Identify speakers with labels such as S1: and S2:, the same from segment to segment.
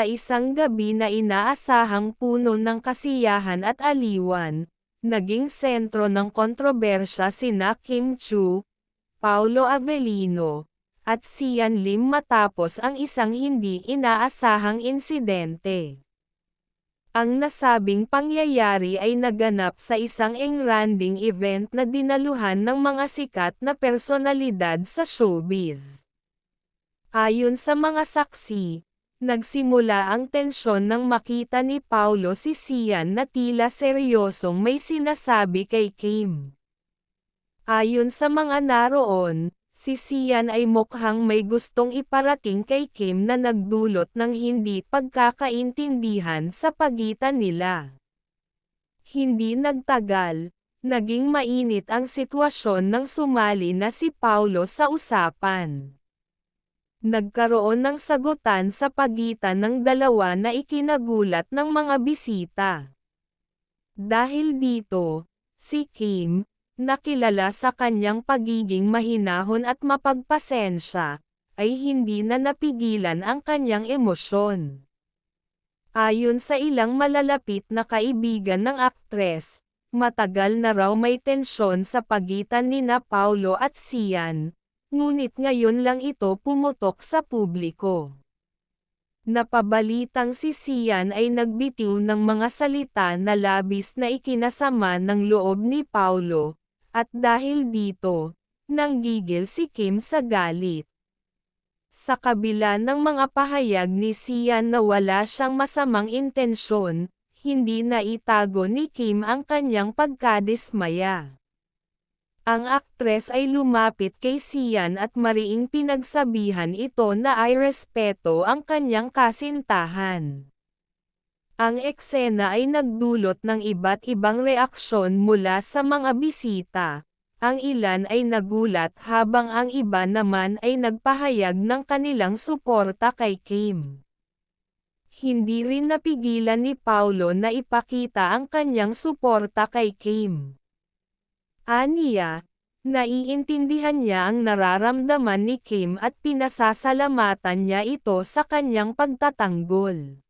S1: Sa isang gabi na inaasahang puno ng kasiyahan at aliwan, naging sentro ng kontrobersya sina Kim Chu, Paulo Avellino, at Sian Lim matapos ang isang hindi inaasahang insidente. Ang nasabing pangyayari ay naganap sa isang engranding event na dinaluhan ng mga sikat na personalidad sa showbiz. Ayon sa mga saksi, nagsimula ang tensyon nang makita ni Paulo si Sian na tila seryosong may sinasabi kay Kim. Ayon sa mga naroon, si Sian ay mukhang may gustong iparating kay Kim na nagdulot ng hindi pagkakaintindihan sa pagitan nila. Hindi nagtagal, naging mainit ang sitwasyon nang sumali na si Paulo sa usapan. Nagkaroon ng sagutan sa pagitan ng dalawa na ikinagulat ng mga bisita. Dahil dito, si Kim, nakilala sa kanyang pagiging mahinahon at mapagpasensya, ay hindi na napigilan ang kanyang emosyon. Ayon sa ilang malalapit na kaibigan ng aktres, matagal na raw may tensyon sa pagitan ni na Paulo at Sian, ngunit ngayon lang ito pumutok sa publiko. Napabalitang si Sian ay nagbitiw ng mga salita na labis na ikinasama ng loob ni Paulo, at dahil dito, nanggigil si Kim sa galit. Sa kabila ng mga pahayag ni Sian na wala siyang masamang intensyon, hindi na itago ni Kim ang kanyang pagkadismaya. Ang aktres ay lumapit kay Sian at mariing pinagsabihan ito na ay respeto ang kanyang kasintahan. Ang eksena ay nagdulot ng iba't ibang reaksyon mula sa mga bisita. Ang ilan ay nagulat habang ang iba naman ay nagpahayag ng kanilang suporta kay Kim. Hindi rin napigilan ni Paulo na ipakita ang kanyang suporta kay Kim. Aniya, naiintindihan niya ang nararamdaman ni Kim at pinasasalamatan niya ito sa kanyang pagtatanggol.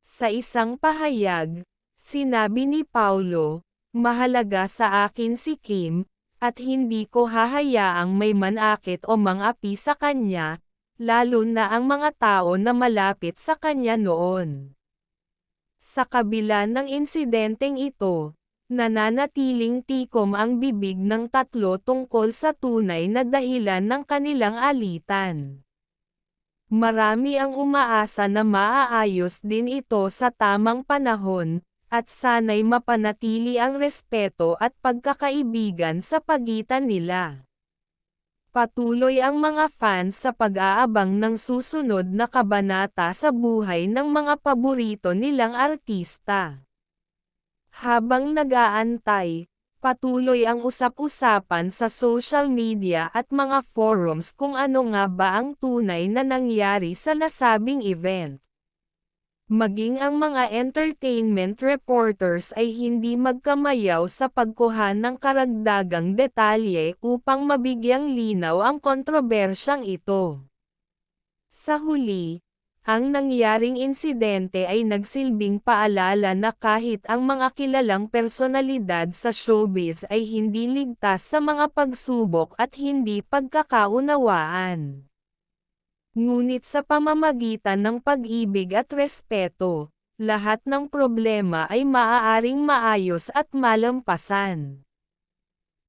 S1: Sa isang pahayag, sinabi ni Paulo, mahalaga sa akin si Kim, at hindi ko hahayaang may manakit o mangapi sa kanya, lalo na ang mga tao na malapit sa kanya noon. Sa kabila ng insidenteng ito, nananatiling tikom ang bibig ng tatlo tungkol sa tunay na dahilan ng kanilang alitan. Marami ang umaasa na maaayos din ito sa tamang panahon, at sana'y mapanatili ang respeto at pagkakaibigan sa pagitan nila. Patuloy ang mga fans sa pag-aabang ng susunod na kabanata sa buhay ng mga paborito nilang artista. Habang nag-aantay, Patuloy ang usap-usapan sa social media at mga forums kung ano nga ba ang tunay na nangyari sa nasabing event. Maging ang mga entertainment reporters ay hindi magkamayaw sa pagkuha ng karagdagang detalye upang mabigyang linaw ang kontrobersyang ito. Sa huli, ang nangyaring insidente ay nagsilbing paalala na kahit ang mga kilalang personalidad sa showbiz ay hindi ligtas sa mga pagsubok at hindi pagkakaunawaan. Ngunit sa pamamagitan ng pag-ibig at respeto, lahat ng problema ay maaaring maayos at malampasan.